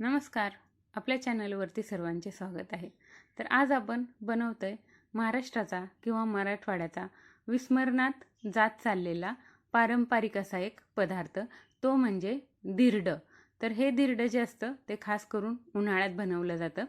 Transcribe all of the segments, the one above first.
नमस्कार. आपल्या चॅनलवरती सर्वांचे स्वागत आहे. तर आज आपण बनवतो आहे महाराष्ट्राचा किंवा मराठवाड्याचा विस्मरणात जात चाललेला पारंपरिक असा एक पदार्थ. तो म्हणजे दिरडं. तर हे दिरडं जे असतं ते खास करून उन्हाळ्यात बनवलं जातं.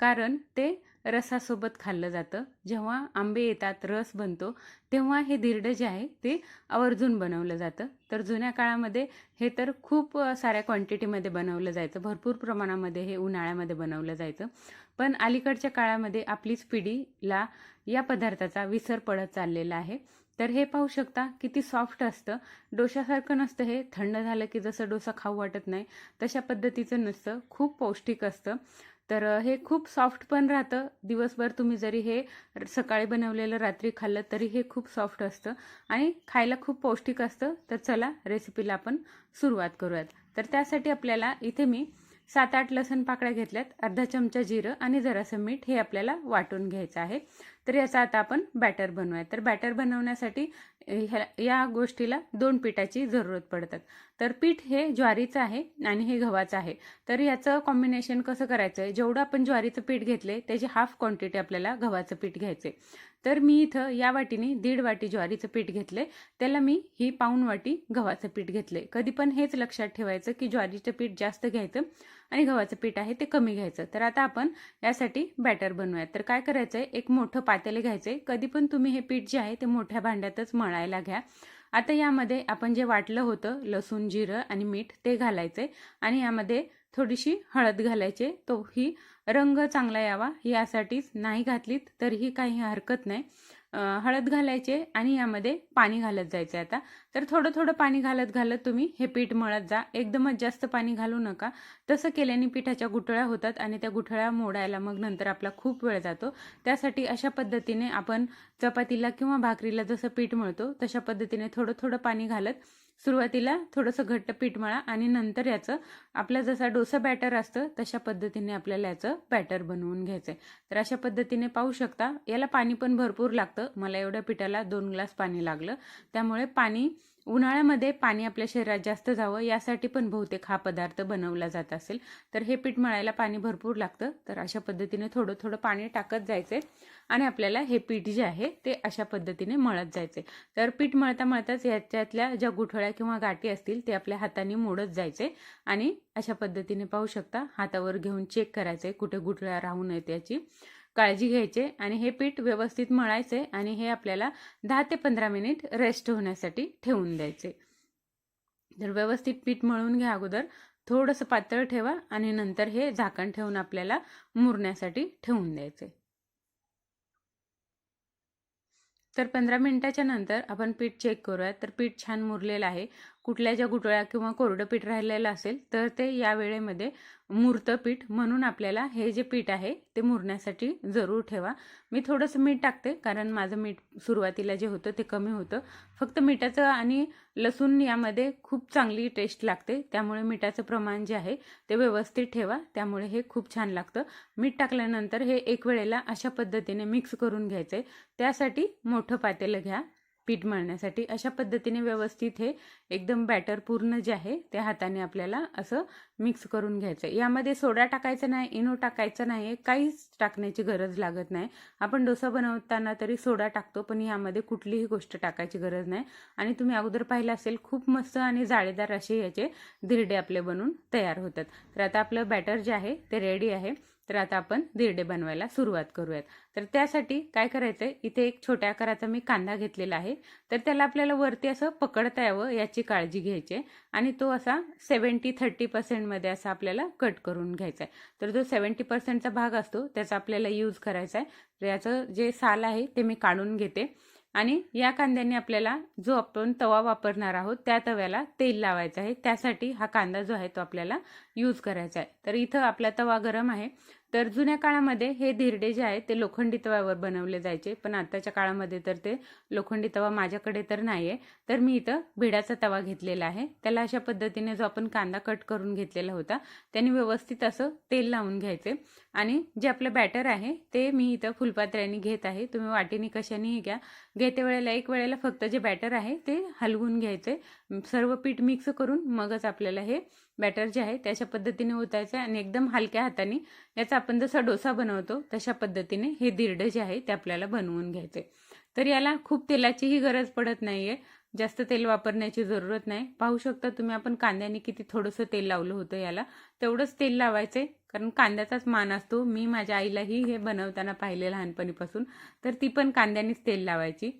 कारण ते रसासोबत खाल्लं जातं. जेव्हा आंबे येतात रस बनतो तेव्हा हे धिरडं जे आहे ते आवर्जून बनवलं जातं. तर जुन्या काळामध्ये हे तर खूप साऱ्या क्वांटिटीमध्ये बनवलं जायचं. भरपूर प्रमाणामध्ये हे उन्हाळ्यामध्ये बनवलं जायचं. पण अलीकडच्या काळामध्ये आपलीच पिढीला या पदार्थाचा विसर पडत चाललेला आहे. तर हे पाहू शकता किती सॉफ्ट असतं. डोशासारखं नसतं हे. थंड झालं की जसं डोसा खाऊ वाटत नाही तशा पद्धतीचं नसतं खूप पौष्टिक असतं. तर हे खूप सॉफ्ट पण राहतं. दिवसभर तुम्ही जरी हे सकाळी बनवलेलं रात्री खाल्लं तरी हे खूप सॉफ्ट असतं. आणि खायला खूप पौष्टिक असतं. तर चला रेसिपीला आपण सुरुवात करूयात. तर त्यासाठी आपल्याला इथे मी सात आठ लसण पाकळ्या घेतल्यात. अर्धा चमचा जिरं आणि जरासं मीठ हे आपल्याला वाटून घ्यायचं आहे. तर याचा आता आपण बॅटर बनवूया तर बॅटर बनवण्यासाठी ह्या या गोष्टीला दोन पिठाची जरूरत पडतात. तर पीठ हे ज्वारीचं आहे आणि हे गव्हाचं आहे. तर याचं कॉम्बिनेशन कसं करायचं आहे जेवढं आपण ज्वारीचं पीठ घेतले त्याची हाफ क्वांटिटी आपल्याला गव्हाचं पीठ घ्यायचे तर मी इथं या वाटीने दीड वाटी ज्वारीचं पीठ घेतले त्याला मी ही पाऊण वाटी गव्हाचं पीठ घेतले कधी पण हेच लक्षात ठेवायचं की ज्वारीचं पीठ जास्त घ्यायचं. आणि गव्हाचं पीठ आहे ते कमी घ्यायचं. तर आता आपण यासाठी बॅटर बनवूयात. तर काय करायचं आहे एक मोठं पातेले घ्यायचं. आहे कधी पण तुम्ही हे पीठ जे आहे ते मोठ्या भांड्यातच मळायला घ्या. आता यामध्ये आपण जे वाटलं होतं लसूण जिरं आणि मीठ ते घालायचे. आणि यामध्ये थोडीशी हळद घालायचे. तो ही रंग चांगला यावा. यासाठीच नाही घातलीत तरीही काही हरकत नाही. हळद घालायचे आणि यामध्ये पाणी घालत जायचं आता. तर थोडं थोडं पाणी घालत घालत तुम्ही हे पीठ मळत जा. एकदमच जास्त पाणी घालू नका. तसं केल्याने पिठाच्या गुठळ्या होतात आणि त्या गुठळ्या मोडायला मग नंतर आपला खूप वेळ जातो. त्यासाठी अशा पद्धतीने आपण चपातीला किंवा भाकरीला जसं पीठ मळतो तशा पद्धतीने थोडं थोडं पाणी घालत सुरुवातीला थोडंसं घट्ट पीठ मळा आणि नंतर याचं आपला जसा डोसा बॅटर असतं तशा पद्धतीने आपल्याला याचं बॅटर बनवून घ्यायचं आहे तर अशा पद्धतीने पाहू शकता याला पाणी पण भरपूर लागतं. मला एवढ्या पिठाला दोन ग्लास पाणी लागलं. त्यामुळे पाणी उन्हाळ्यामध्ये पाणी आपल्या शरीरात जास्त जावं यासाठी पण बहुतेक हा पदार्थ बनवला जात असेल. तर हे पीठ मळायला पाणी भरपूर लागतं. तर अशा पद्धतीने थोडं थोडं पाणी टाकत जायचे आणि आपल्याला हे पीठ जे आहे ते अशा पद्धतीने मळत जायचे. तर पीठ मळता मळताच याच्यातल्या ज्या गुठळ्या किंवा गाठी असतील ते आपल्या हाताने मोडत जायचे आणि अशा पद्धतीने पाहू शकता हातावर घेऊन चेक करायचे कुठे गुठळ्या राहू नयेत याची. काळजी घ्यायचे आणि हे पीठ व्यवस्थित मळायचे आणि हे आपल्याला दहा ते पंधरा मिनिट रेस्ट होण्यासाठी ठेवून द्यायचे. तर व्यवस्थित पीठ मळून घ्या अगोदर थोडंसं पातळ ठेवा आणि नंतर हे झाकण ठेवून आपल्याला मुरण्यासाठी ठेवून द्यायचे. तर पंधरा मिनिटाच्या नंतर आपण पीठ चेक करूयात. तर पीठ छान मुरलेलं आहे. कुठल्या ज्या गुटळ्या किंवा कोरडं पीठ राहिलेलं असेल तर ते या वेळेमध्ये मुरतं पीठ म्हणून आपल्याला हे जे पीठ आहे ते मुरण्यासाठी जरूर ठेवा. मी थोडंसं मीठ टाकते कारण माझं मीठ सुरुवातीला जे होतं ते कमी होतं. फक्त मिठाचं आणि लसूण यामध्ये खूप चांगली टेस्ट लागते त्यामुळे मिठाचं प्रमाण जे आहे ते व्यवस्थित ठेवा. त्यामुळे हे खूप छान लागतं. मीठ टाकल्यानंतर हे एक वेळेला अशा पद्धतीने मिक्स करून घ्यायचं आहे त्यासाठी मोठं पातेलं घ्या. पीठ मळण्यासाठी. अशा पद्धतीने व्यवस्थित हे एकदम बॅटर पूर्ण जे आहे ते हाताने आपल्याला असं मिक्स करून घ्यायचं आहे यामध्ये सोडा टाकायचा नाही इनो टाकायचं नाही काहीच टाकण्याची गरज लागत नाही. आपण डोसा बनवताना तरी सोडा टाकतो पण यामध्ये कुठलीही गोष्ट टाकायची गरज नाही. आणि तुम्ही अगोदर पाहिलं असेल खूप मस्त आणि जाळेदार असे याचे धिरडे आपले बनून तयार होतात. तर आता आपलं बॅटर जे आहे ते रेडी आहे. तर आता आपण धिरडे बनवायला सुरुवात करूयात. तर त्यासाठी काय करायचं आहे इथे एक छोट्या आकाराचा मी कांदा घेतलेला आहे. तर त्याला आपल्याला वरती असं पकडता यावं याची काळजी घ्यायची आहे. आणि तो असा सेवन्टी थर्टी पर्सेंटमध्ये असा आपल्याला कट करून घ्यायचा आहे तर जो सेवन्टी पर्सेंटचा भाग असतो त्याचा आपल्याला यूज करायचा आहे तर याचं जे साल आहे ते मी काढून घेते. आणि या कांद्याने आपल्याला जो आपण तवा वापरणार आहोत त्या तव्याला तेल लावायचं आहे. त्यासाठी हा कांदा जो आहे तो आपल्याला यूज करायचा आहे. तर इथं आपला तवा गरम आहे. तर जुन्या काळामध्ये हे धिरडे जे आहेत ते लोखंडी तव्यावर बनवले जायचे. पण आत्ताच्या काळामध्ये तर ते लोखंडी तवा माझ्याकडे तर नाही आहे तर मी इथं भिडाचा तवा घेतलेला आहे. त्याला अशा पद्धतीने जो आपण कांदा कट करून घेतलेला होता त्याने व्यवस्थित असं तेल लावून घ्यायचे. आणि जे आपलं बॅटर आहे ते मी इथं फुलपात्र्याने घेत आहे. तुम्ही वाटीने कशानेही घ्या. घेते वेळेला एक वेळेला फक्त जे बॅटर आहे ते हलवून घ्यायचे. सर्व पीठ मिक्स करून मगच आपल्याला हे बॅटर जे आहे त्याच्या पद्धतीने ओतायचं आणि एकदम हलक्या हाताने याचा आपण जसा डोसा बनवतो तशा पद्धतीने हे दिरडं जे आहे ते आपल्याला बनवून घ्यायचे तर याला खूप तेलाचीही गरज पडत नाही आहे जास्त तेल वापरण्याची जरूरत नाही. पाहू शकता तुम्ही आपण कांद्याने किती थोडंसं तेल लावलं होतं याला. तेवढंच तेल लावायचे कारण कांद्याचाच मान असतो. मी माझ्या आईलाही हे बनवताना पाहिले लहानपणीपासून. तर ती पण कांद्यानेच तेल लावायची.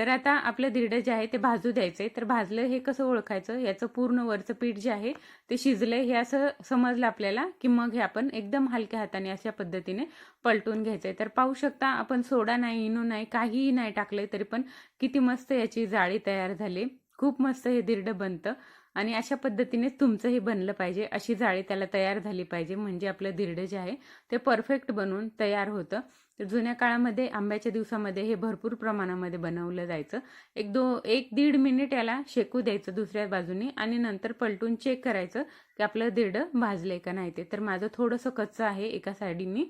तर आता आपलं धिरडं जे आहे ते भाजू द्यायचंय. तर भाजलं हे कसं ओळखायचं? याचं पूर्ण वरचं पीठ जे आहे ते शिजलंय. हे असं समजलं आपल्याला की मग हे आपण एकदम हलक्या हाताने अशा पद्धतीने पलटून घ्यायचंय. तर पाहू शकता आपण सोडा नाही इनो नाही काहीही नाही टाकलंय तरी पण किती मस्त याची जाळी तयार झाली. खूप मस्त हे धिरडं बनतं. आणि अशा पद्धतीने तुमचं हे बनलं पाहिजे. अशी जाळी त्याला तयार झाली पाहिजे. म्हणजे आपलं धिरडं जे आहे ते परफेक्ट बनवून तयार होतं. तर जुन्या काळामध्ये आंब्याच्या दिवसामध्ये हे भरपूर प्रमाणामध्ये बनवलं जायचं. एक दो एक दीड मिनिट याला शेकू द्यायचं दुसऱ्या बाजूने आणि नंतर पलटून चेक करायचं की आपलं धिरडं भाजलंय का नाही ते. तर माझं थोडंसं कच्चं आहे एका साईडीने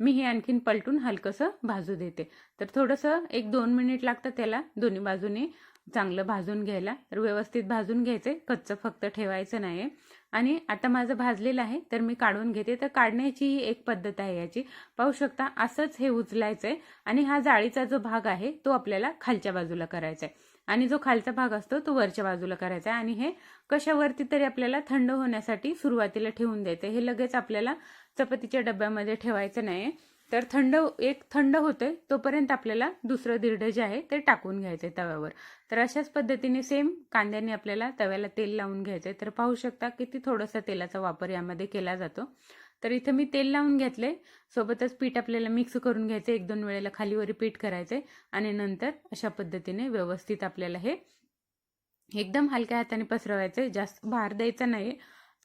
मी हे आणखीन पलटून हलकंसं भाजू देते. तर थोडंसं एक दोन मिनिट लागतं त्याला दोन्ही बाजूने. चांगलं भाजून घ्यायला. तर व्यवस्थित भाजून घ्यायचं. कच्चं फक्त ठेवायचं नाही आणि आता माझं भाजलेलं आहे तर मी काढून घेते. तर काढण्याची ही एक पद्धत आहे याची. पाहू शकता असंच हे उचलायचं आहे आणि हा जाळीचा जो भाग आहे तो आपल्याला खालच्या बाजूला करायचा आहे आणि जो खालचा भाग असतो तो वरच्या बाजूला करायचा आहे आणि हे कशावरती तरी आपल्याला थंड होण्यासाठी सुरुवातीला ठेवून द्यायचं हे लगेच आपल्याला चपातीच्या डब्यामध्ये ठेवायचं नाही तर थंड एक थंड होतोय तोपर्यंत आपल्याला दुसरं दिरडं जे आहे ते टाकून घ्यायचं आहे तव्यावर. तर अशाच पद्धतीने सेम कांद्याने आपल्याला तव्याला तेल लावून घ्यायचंय. तर पाहू शकता किती थोडासा तेलाचा वापर यामध्ये केला जातो. तर इथं मी तेल लावून घेतले सोबतच पीठ आपल्याला मिक्स करून घ्यायचं एक दोन वेळेला खालीवरी पीठ करायचे आणि नंतर अशा पद्धतीने व्यवस्थित आपल्याला हे एकदम हलक्या हाताने पसरवायचंय. जास्त भार द्यायचा नाही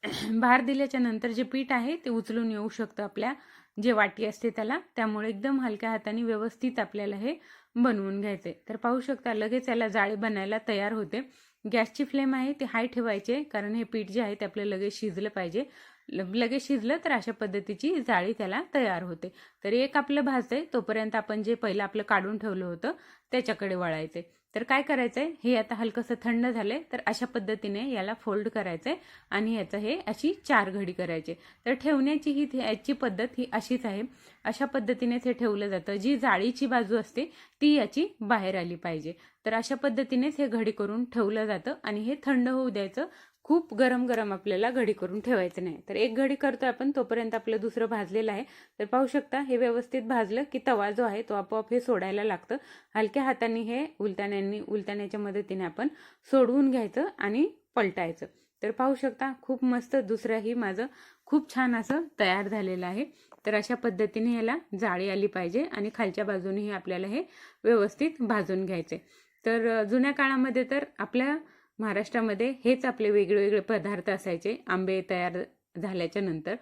भार दिल्याच्या नंतर जे पीठ आहे ते उचलून येऊ शकतं आपल्या जे वाटी असते त्याला त्यामुळे एकदम हलक्या हाताने व्यवस्थित आपल्याला हे बनवून घ्यायचे तर पाहू शकता लगेच याला जाळे बनायला तयार होते. गॅसची फ्लेम आहे ते हाय ठेवायचे कारण हे पीठ जे आहे ते आपलं लगेच शिजलं पाहिजे. लगेच शिजलं तर अशा पद्धतीची जाळी त्याला तयार होते. तर एक आपलं भाजतंय तोपर्यंत आपण जे पहिलं आपलं काढून ठेवलं होतं त्याच्याकडे वळायचे तर काय करायचंय? हे आता हलकंसं थंड झालंय तर अशा पद्धतीने याला फोल्ड करायचंय आणि याचं हे अशी चार घडी करायचे. तर ठेवण्याची ही याची पद्धत ही अशीच आहे. अशा पद्धतीनेच हे ठेवलं जातं. जी जाळीची बाजू असते ती याची बाहेर आली पाहिजे. तर अशा पद्धतीनेच हे घडी करून ठेवलं जातं आणि हे थंड होऊ द्यायचं. खूप गरम गरम आपल्याला घडी करून ठेवायचं नाही. तर एक घडी करतोय आपण तोपर्यंत आपलं दुसरं भाजलेलं आहे. तर पाहू शकता हे व्यवस्थित भाजलं की तवा जो आहे तो आपोआप हे सोडायला लागतं. हलक्या हाताने हे उलताण्यांनी उलताण्याच्या मदतीने आपण सोडवून घ्यायचं आणि पलटायचं. तर पाहू शकता खूप मस्त दुसरंही माझं खूप छान असं तयार झालेलं आहे. तर अशा पद्धतीने याला जाळी आली पाहिजे आणि खालच्या बाजूनेही आपल्याला हे व्यवस्थित भाजून घ्यायचे तर जुन्या काळामध्ये तर आपल्या महाराष्ट्रामध्ये हेच आपले वेगवेगळे पदार्थ असायचे. आंबे तयार झाल्याच्यानंतर.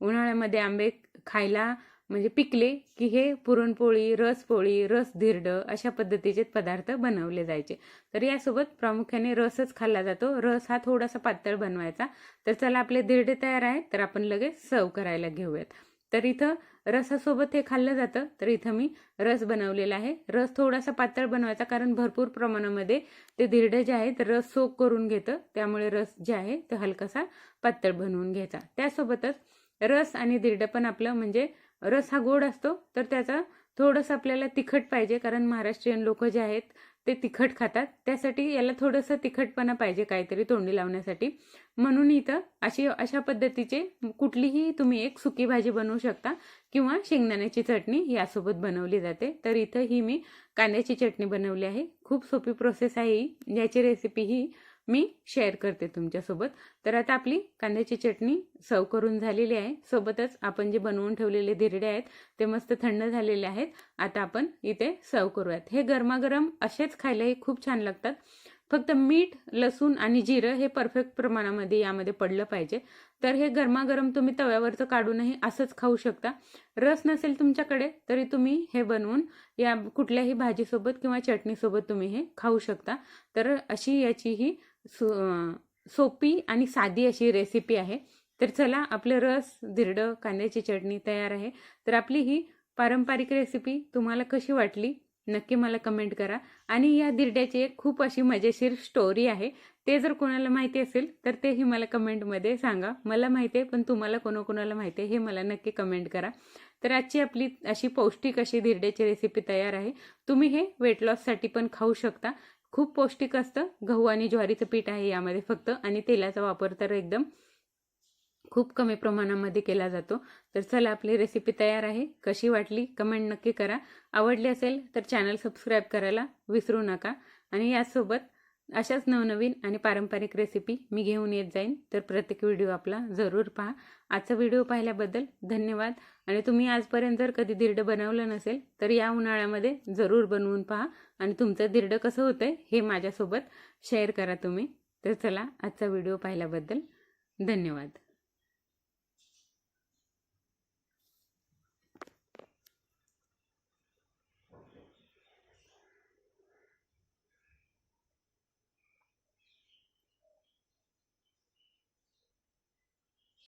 उन्हाळ्यामध्ये आंबे खायला म्हणजे पिकले की हे पुरणपोळी रसपोळी रस धिरडं अशा पद्धतीचे पदार्थ बनवले जायचे. तर यासोबत प्रामुख्याने रसच खाल्ला जातो. रस हा थोडासा पातळ बनवायचा. तर चला आपले धिरडे तयार आहेत तर आपण लगेच सर्व करायला घेऊयात. तर इथं रसासोबत हे खाल्लं जातं. तर इथं मी रस बनवलेला आहे. रस थोडासा पातळ बनवायचा कारण भरपूर प्रमाणामध्ये ते धिरडे जे आहे ते रस सोक करून घेतं. त्यामुळे रस जे आहे ते हलकासा पातळ बनवून घ्यायचा. त्यासोबतच रस आणि धिरडं पण आपलं म्हणजे रस हा गोड असतो. तर त्याचा थोडंसं आपल्याला तिखट पाहिजे कारण महाराष्ट्रीयन लोक जे आहेत ते तिखट खातात. त्यासाठी याला थोडंसं तिखटपणा पाहिजे काहीतरी तोंडी लावण्यासाठी. म्हणून इथं अशी अशा पद्धतीचे कुठलीही तुम्ही एक सुकी भाजी बनवू शकता किंवा शेंगदाण्याची चटणी यासोबत बनवली जाते. तर इथं ही मी कांद्याची चटणी बनवली आहे. खूप सोपी प्रोसेस आहे ही. याची रेसिपी ही मी शेअर करते तुमच्यासोबत. तर आता आपली कांद्याची चटणी सर्व करून झालेली आहे. सोबतच आपण जे बनवून ठेवलेले धिरडे आहेत ते मस्त थंड झालेले आहेत. आता आपण इथे सर्व करूयात. हे गरमागरम असेच खायलाही खूप छान लागतात. फक्त मीठ लसूण आणि जिरं हे परफेक्ट प्रमाणामध्ये यामध्ये पडलं पाहिजे. तर हे गरमागरम तुम्ही तव्यावरचं काढूनही असंच खाऊ शकता. रस नसेल तुमच्याकडे तरी तुम्ही हे बनवून या कुठल्याही भाजीसोबत किंवा चटणीसोबत तुम्ही हे खाऊ शकता. तर अशी याची ही सोपी आणि साधी अशी रेसिपी आहे. तर चला आपलं रस धिरडं कांद्याची चटणी तयार आहे. तर आपली ही पारंपरिक रेसिपी तुम्हाला कशी वाटली नक्की मला कमेंट करा. आणि या धिरड्याची एक खूप अशी मजेशीर स्टोरी आहे. ते जर कोणाला माहिती असेल तर तेही मला कमेंटमध्ये सांगा. मला माहिती आहे पण तुम्हाला कोणाकोणाला माहिती आहे हे मला नक्की कमेंट करा. तर आजची आपली अशी पौष्टिक अशी धिरड्याची रेसिपी तयार आहे. तुम्ही हे वेट लॉससाठी पण खाऊ शकता. खूप पौष्टिक असतं. गहू आणि ज्वारीचं पीठ आहे यामध्ये फक्त. आणि तेलाचा वापर तर एकदम खूप कमी प्रमाणामध्ये केला जातो. तर चला आपली रेसिपी तयार आहे. कशी वाटली? कमेंट नक्की करा. आवडली असेल तर चॅनल सबस्क्राईब करायला विसरू नका. आणि यासोबत अशाच नवनवीन आणि पारंपरिक रेसिपी मी घेऊन येत जाईन. तर प्रत्येक व्हिडिओ आपला जरूर पहा. आजचा व्हिडिओ पाहिल्याबद्दल धन्यवाद. आणि तुम्ही आजपर्यंत जर कधी दीर्ड बनवलं नसेल तर या उन्हाळ्यामध्ये जरूर बनवून पहा. आणि तुमचं दीर्ड कसं होतं हे माझ्यासोबत शेअर करा तुम्ही. तर चला आजचा व्हिडिओ पाहिल्याबद्दल धन्यवाद.